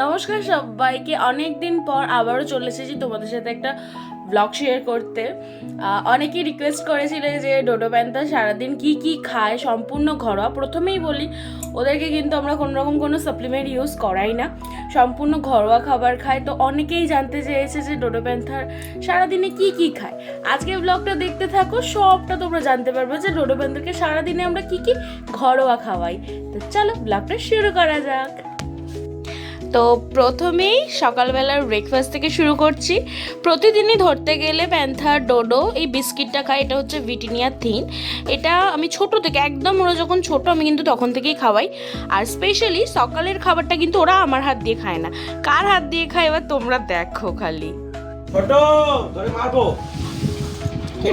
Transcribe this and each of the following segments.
নমস্কার সবাইকে। অনেক দিন পর আবারও চলে এসেছি তোমাদের সাথে একটা ব্লগ শেয়ার করতে। অনেকেই রিকোয়েস্ট করেছিলে যে ডোডো প্যান্থা সারাদিন কি কি খায়, সম্পূর্ণ ঘরোয়া। প্রথমেই বলি, ওদেরকে কিন্তু আমরা কোনো রকম কোনো সাপ্লিমেন্ট ইউজ করাই না। সম্পূর্ণ ঘরোয়া খাবার খায়। তো অনেকেই জানতে চেয়েছে যে ডোডো প্যান্থার সারাদিনে কি কি খায়। আজকে ব্লগটা দেখতে থাকো, সবটা তোমরা জানতে পারবে যে ডোডো প্যান্থাকে সারাদিনে আমরা কি কি ঘরোয়া খাওয়াই। তো চলো ব্লগটা শুরু করা যাক। তো প্রথমেই সকালবেলার ব্রেকফাস্ট থেকে শুরু করছি। প্রতিদিনই ধরতে গেলে প্যান্থার ডোডো, এই বিস্কিটটা খাই, এটা হচ্ছে ভিটিনিয়া থিন। এটা আমি ছোট থেকে, একদম ওরা যখন ছোট, আমি কিন্তু তখন থেকেই খাওয়াই। আর স্পেশালি সকালের খাবারটা কিন্তু ওরা আমার হাত দিয়ে খায় না। কার হাত দিয়ে খায় এবার তোমরা দেখো খালি। ছোট, ধরে মারবো।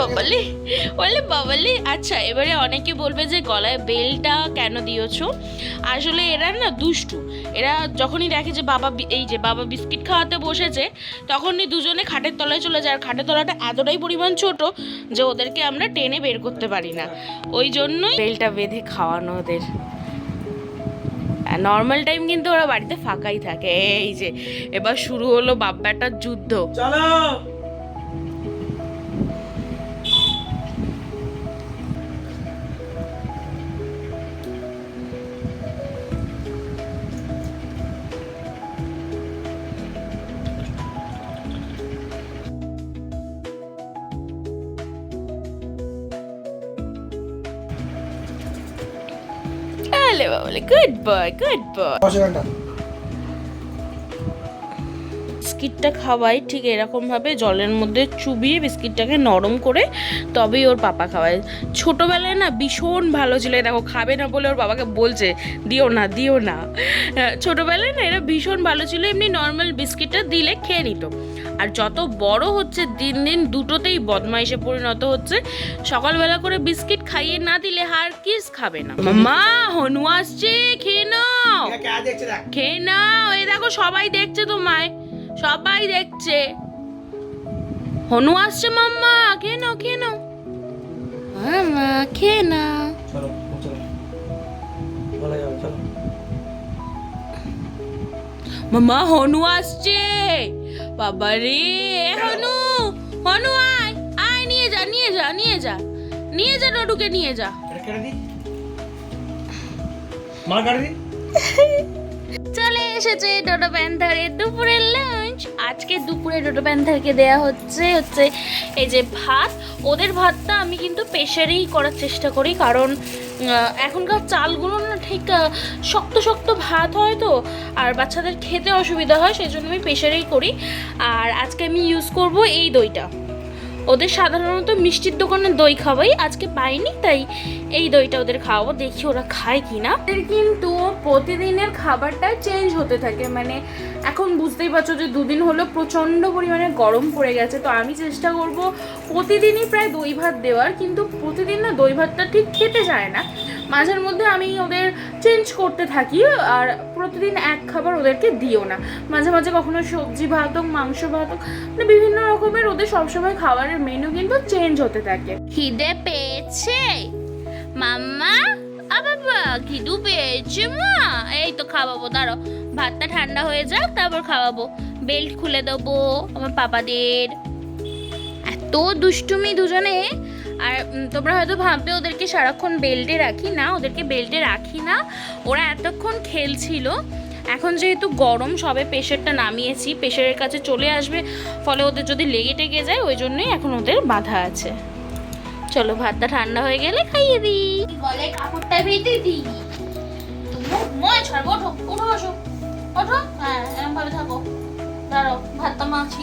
বাবালি, বলে বাবালি আচ্ছা এবারে অনেকে বলবে যে গলায় বেলটা কেন দিয়েছ? আসলে এরা না দুষ্টু। এরা যখনই দেখে যে বাবা এই যে বাবা বিস্কিট খাওয়াতে বসেছে, তখনই দুজনে খাটের তলায় চলে যায়। আর খাটের তলাটা এতটাই পরিমাণ ছোট যে ওদেরকে আমরা টেনে বের করতে পারি না। ওই জন্যই বেলটা বেঁধে খাওয়ানো ওদের। নর্মাল টাইম কিন্তু ওরা বাড়িতে ফাঁকাই থাকে। এই যে, এবার শুরু হলো বাব্বাটার যুদ্ধ। চলো আলে বাবালে গুড বয় গুড বিস্কিটটা খাওয়াই ঠিক এরকমভাবে জলের মধ্যে চুবিয়ে বিস্কিটটাকে নরম করে তবেই ওর পাপা খাওয়ায়। ছোটোবেলায় না ভীষণ ভালো ছিল দেখো খাবে না বলে ওর বাবাকে বলছে দিও না দিও না। আহ, ছোটোবেলায় না এরা ভীষণ ভালো ছিল এমনি নর্মাল বিস্কিটটা দিলে খেয়ে নিত। আর যত বড় হচ্ছে দিন দিন দুটোতেই বদমাইশে পরিণত হচ্ছে। সকালবেলা করে বিস্কিট খাইয়ে না দিলে হার কিস খাবে না। মা হনু আসছে খেয়ে নাও। খেয়ে নাও এই দেখো সবাই দেখছে তোমায়। সবাই দেখছে। হনু আসছে মাম্মা খেয়ে নাও খেয়ে নাও। মামা খেয়ে নাও। চলো চলো। বলা যাবে চলো। মামা হনু আসছে। বাবা রে হনু হনু আয় আয় নিয়ে যা নিয়ে যা নিয়ে যা। নিয়ে যা ডডুকে নিয়ে যা। চলে। এসেছে ডোডো প্যান্থারের দুপুরের লাঞ্চ আজকে দুপুরে ডোডো প্যান্থারকে দেয়া হচ্ছে হচ্ছে এই যে ভাত। ওদের ভাতটা আমি কিন্তু প্রেশারেই করার চেষ্টা করি, কারণ এখনকার চালগুলো না ঠিক শক্ত শক্ত ভাত হয় তো, আর বাচ্চাদের খেতে অসুবিধা হয় সেই জন্য আমি প্রেশারেই করি। আর আজকে আমি ইউজ করব এই দইটা। ওদের সাধারণত মিষ্টির দোকানে দই খাওয়াই, আজকে পাইনি, তাই এই দইটা ওদের খাওয়াবো, দেখি ওরা খায় কি না ওদের কিন্তু প্রতিদিনের খাবারটা চেঞ্জ হতে থাকে মানে এখন বুঝতেই পারছ যে দুদিন হলো প্রচণ্ড পরিমাণে গরম পড়ে গেছে, তো আমি চেষ্টা করব প্রতিদিনই প্রায় দই ভাত দেওয়ার, কিন্তু প্রতিদিন না দই ভাতটা ঠিক খেতে চায় না। মাঝের মধ্যে আমি ওদের চেঞ্জ করতে থাকি আর প্রতিদিন এক খাবার ওদেরকে দিও না। মাঝে মাঝে কখনো সবজি ভাত হোক, মাংস ভাত হোক মানে বিভিন্ন রকমের ওদের সবসময় খাবারের মেনু কিন্তু চেঞ্জ হতে থাকে। খিদে পেয়েছে? মাম্মা? বাবা, খিদু পেয়েছে মা। এই তো খাওয়াবো দাঁড়ো ভাতটা ঠান্ডা হয়ে যাক, তারপর খাওয়াবো। বেল্ট খুলে দেবো, আমার পাপাদের। এত দুষ্টুমি দুজনে আর তোমরা হয়তো ভাববে ওদেরকে সারাক্ষণ বেল্টে রাখি না, ওদেরকে বেল্টে রাখি না। ওরা এতক্ষণ খেলছিল। এখন যেহেতু গরম, সবে প্রেশারটা নামিয়েছি, প্রেশারের কাছে চলে আসবে। ফলে ওদের যদি লেগে টেগে যায়, ওই জন্যই এখন ওদের বাধা আছে। চলো, ভাতটা ঠান্ডা হয়ে গেলে খাইয়ে দিই। বলে কাপড়টা দিই। হ্যাঁ ভাতটা মাছি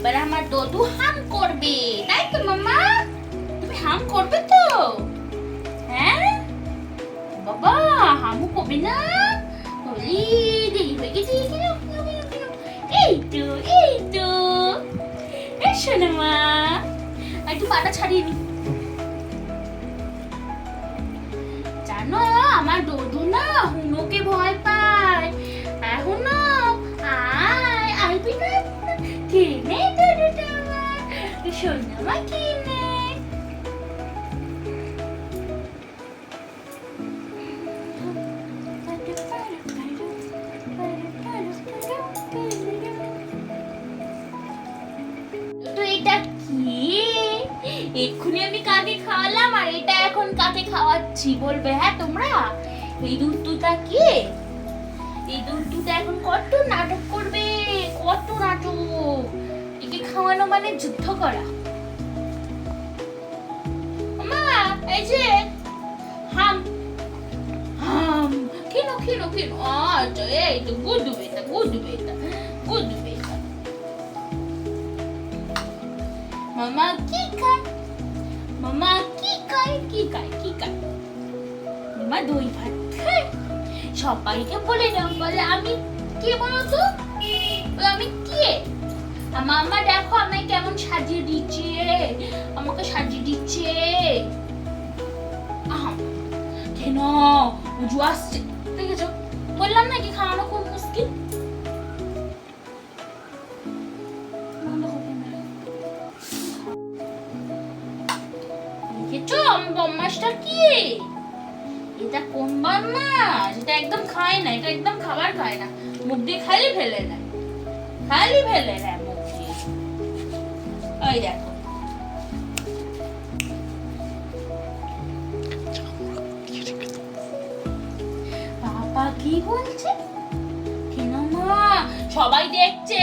এবার আমার দদু হাম করবে, তাই তো মামা তুমি হাম করবে তো? হ্যাঁ? বাবা হামু কবে না? বলি দেরি হয়ে গেছে? এই তো এই তো। এই শোনো মা একটু পাটা ছাড়িয়ে নি। জানো, আমার দোদু না হুনোকে ভয় পায়। শোনো মা কিনে এক্ষুনি আমি কাকে খাওয়ালাম আর এটা এখন কাকে খাওয়াচ্ছি বলবে হ্যাঁ তোমরা? এই দুধটা কি? এই দুধটা এখন কত নাটক করবে? কত নাটক? একে খাওয়ানো মানে যুদ্ধ করা। মা, এই যে, হাম হাম আচ্ছা এই তো বেটা বেটা বেটা মামা, কি মামা, কি খায় কি খায় কি খায়? মামা, দই ভাত সবাইকে বলে দাও, বলে আমি কে বলো তো? আমি কে? আর মামা দেখো আমায় কেমন সাজিয়ে দিচ্ছে। আমাকে সাজিয়ে দিচ্ছে। কেন? উজু আসছে। দেখেছ? বললাম না কি খাওয়ানো খুব মুশকিল? কি? এটা কোন বম্মাস এটা একদম খায় না, এটা একদম খাবার খায় না। মুখ দিয়ে খালি ফেলে নেয় খালি ফেলে দিয়ে। ওই দেখো বাবা কি বলছে? কেন মা? সবাই দেখছে।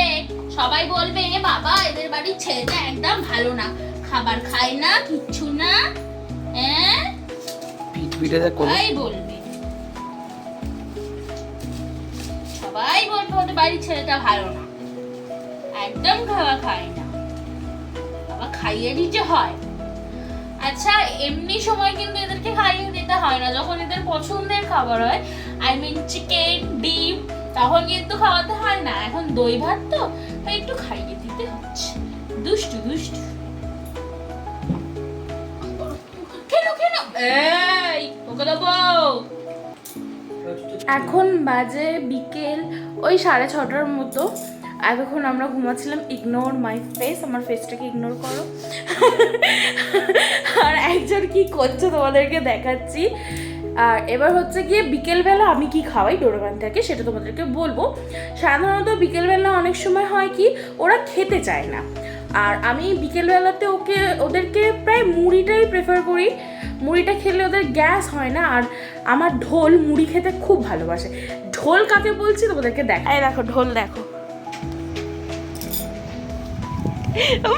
সবাই বলবে বাবা এদের বাড়ির ছেলেটা একদম ভালো না। খাবার খায় না কিচ্ছু না। হ্যাঁ? সবাই বলবে। সবাই বলবে ওদের বাড়ির ছেলেটা ভালো না। একদম খাওয়া খায় না। আবার খাইয়ে দিতে হয়। আচ্ছা এমনি সময় কিন্তু এদেরকে খাইয়ে দিতে হয় না। যখন এদের পছন্দের খাবার হয় আই মিন চিকেন ডিম তখন কিন্তু খাওয়াতে হয় না। এখন দই ভাত তো তাই একটু খাইয়ে দিতে হচ্ছে। দুষ্টু দুষ্টু। কেন কেন এই ওকে দেবো। এখন বাজে বিকেল ওই সাড়ে ছটার মতো। এতক্ষণ আমরা ঘুমাচ্ছিলাম ইগনোর মাই ফেস আমার ফেসটাকে ইগনোর করো। আর একজন কি করছে তোমাদেরকে দেখাচ্ছি। আর এবার হচ্ছে গিয়ে বিকেলবেলা আমি কি খাওয়াই ডোরোগান থেকে সেটা তোমাদেরকে বলব। সাধারণত বিকেলবেলা অনেক সময় হয় কি, ওরা খেতে চায় না। আর আমি বিকেলবেলাতে ওকে, ওদেরকে প্রায় মুড়িটাই প্রেফার করি। মুড়িটা খেলে ওদের গ্যাস হয় না, আর আমার ঢোল মুড়ি খেতে খুব ভালোবাসে। ঢোল কাকে বলছি তোমাদেরকে দেখ দেখো, ঢোল দেখো।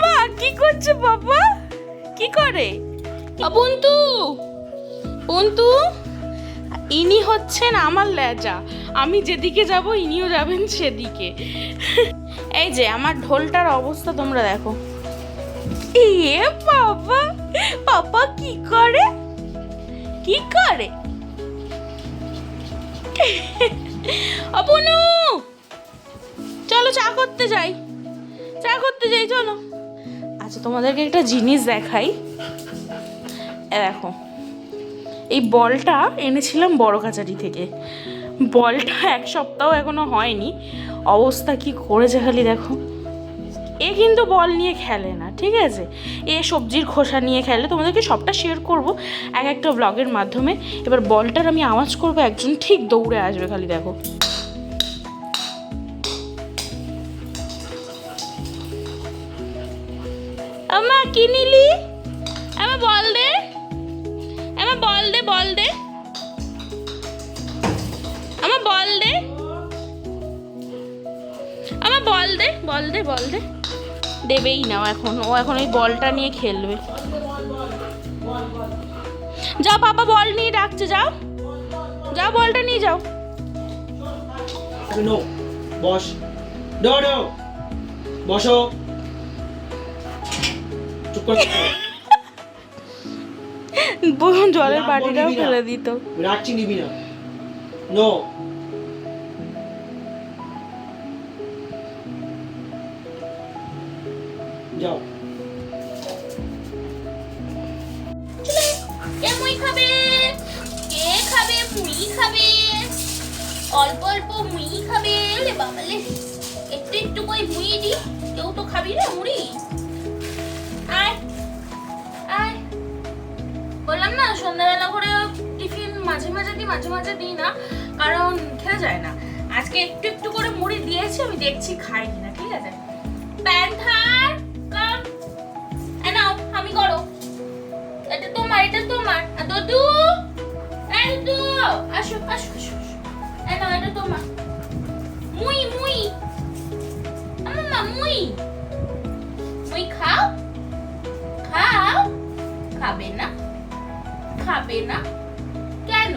মা কি করছে বাবা? কি করে? বন্তু বন্তু ইনি হচ্ছেন আমার লেজা। আমি যেদিকে যাব ইনিও যাবেন সেদিকে। এই যে আমার ঢোলটার অবস্থা তোমরা দেখো। এ বাবা পাপা কি করে? কি করে? অপনু চলো চা করতে যাই। চা করতে যাই, চলো। আচ্ছা তোমাদেরকে একটা জিনিস দেখাই। দেখো, এই বলটা এনেছিলাম বড় কাচারি থেকে। বলটা এক সপ্তাহ এখনও হয়নি। অবস্থা কি করেছে খালি দেখো। এ কিন্তু বল নিয়ে খেলে না, ঠিক আছে? এ সবজির খোসা নিয়ে খেলে। তোমাদেরকে সবটা শেয়ার করব এক একটা ব্লগের মাধ্যমে। এবার বলটার আমি আওয়াজ করব, একজন ঠিক দৌড়ে আসবে খালি দেখো। কি নিলি? আমা বল দে। আমা বল দে বল দে। আমা বল দে। আমা বল দে বল দে বল দে। দেবেই না এখন। ও এখন ওই বলটা নিয়ে খেলবে। যাও পাপা, বল নিয়ে ডাকছে, যাও। যাও, বলটা নিয়ে যাও। বস। বসো। জলের বাটিটাও ফেলে দিত। রাখছি নিবি না। নো যাও। কে মুই খাবে? কে খাবে? মুই খাবে? অল্প অল্প মুই খাবে? বাবালে একটু একটু করে মুই দি। কেউ তো খাবি রে মুড়ি? বললাম না, সন্ধ্যাবেলা করে টিফিন মাঝে মাঝে দিই, মাঝে মাঝে দিই না, কারণ খেতে যায় না। আজকে একটু একটু করে মুড়ি দিয়েছি, আমি দেখছি খাই কিনা ঠিক আছে? প্যান্থার কাম নাও, আমি করো। এটা তোমার এটা তোমার। আর দদু, এই দদু, আসো আসো আসো। এই নাও, এটা তোমার। মুই মুই। আম্মা মুই। মুই খাও? খাও? খাবে না? খাবে না? কেন?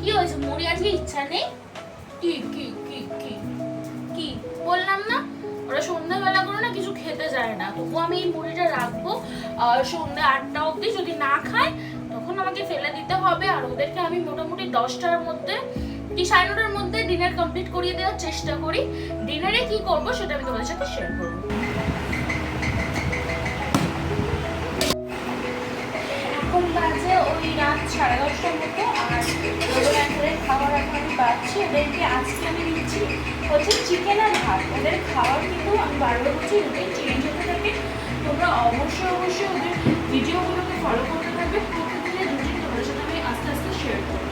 কি হয়েছে? মুড়ি আজকে ইচ্ছা নেই? কি কি কি কি কি? বললাম না, ওরা সন্ধ্যাবেলা করে না কিছু খেতে যায় না। তবু আমি এই মুড়িটা রাখব সন্ধ্যা আটটা অবধি যদি না খায়, তখন আমাকে ফেলে দিতে হবে। আর ওদেরকে আমি মোটামুটি দশটার মধ্যে কি, সাড়ে নটার মধ্যে ডিনার কমপ্লিট করিয়ে দেওয়ার চেষ্টা করি। ডিনারে কি করব সেটা আমি তোমাদের সাথে শেয়ার করব। এখন বাজে ওই রাত সাড়ে দশটার মতো আর ওদের একবারে খাবার এখন পাচ্ছি। ওদেরকে আজকে আমি দিচ্ছি হচ্ছে চিকেন আর ভাত। ওদের খাবার কিন্তু আমি বারবার বলছি রুটিন চেঞ্জ হতে থাকে। তোমরা অবশ্যই অবশ্যই ওদের ভিডিওগুলোকে ফলো করতে থাকবে। প্রতিদিনের রুটিন তোমাদের সাথে আমি আস্তে আস্তে শেয়ার করব।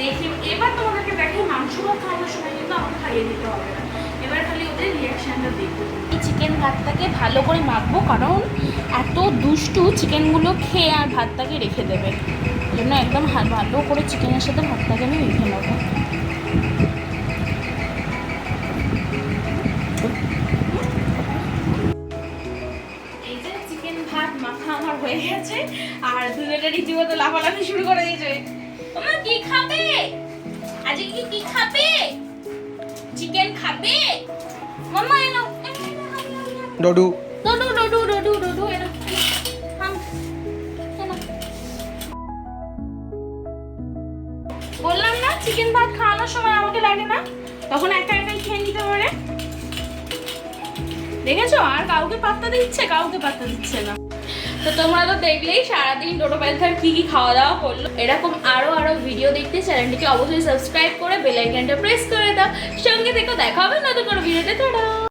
দেখি, এবার তোমাদেরকে দেখি মাংস ভাত খাওয়ানোর সময় কিন্তু আমাকে খাইয়ে দিতে হবে না। এবার খালি ওদের রিয়াকশানটা দেখব। এই চিকেন ভাতটাকে ভালো করে মাখবো কারণ এত দুষ্টু চিকেনগুলো খেয়ে আর ভাতটাকে রেখে দেবে। জন্য একদম ভালো করে চিকেনের সাথে ভাতটাকে আমি মেখে নেব। এই যে চিকেন ভাত মাখা আমার হয়ে গেছে আর দুজনে রীতিমতো লাফালাফি শুরু করে দিয়েছে। তোমরা কি খাবে? আজকে কি কি খাবে? মামা এনো এনো, এনো, এনো, এনো। ডডু ডডু ডডু ডডু ডডু এনো বললাম না চিকেন ভাত খাওয়ানোর সময় আমাকে লাগে না। তখন একা একাই খেয়ে নিতে পারে। দেখেছ? আর কাউকে পাত্তা দিচ্ছে কাউকে পাত্তা দিচ্ছে না। তো তোমরা তো দেখলেই সারাদিন টোটো প্যান্থার কি কি খাওয়া দাওয়া করল। এরকম আরও আরও ভিডিও দেখতে চ্যানেলটিকে অবশ্যই সাবস্ক্রাইব করে বেল আইকনটা প্রেস করে দাও। সঙ্গে থেকে দেখা হবে নতুন কোনো ভিডিওতে টাটা!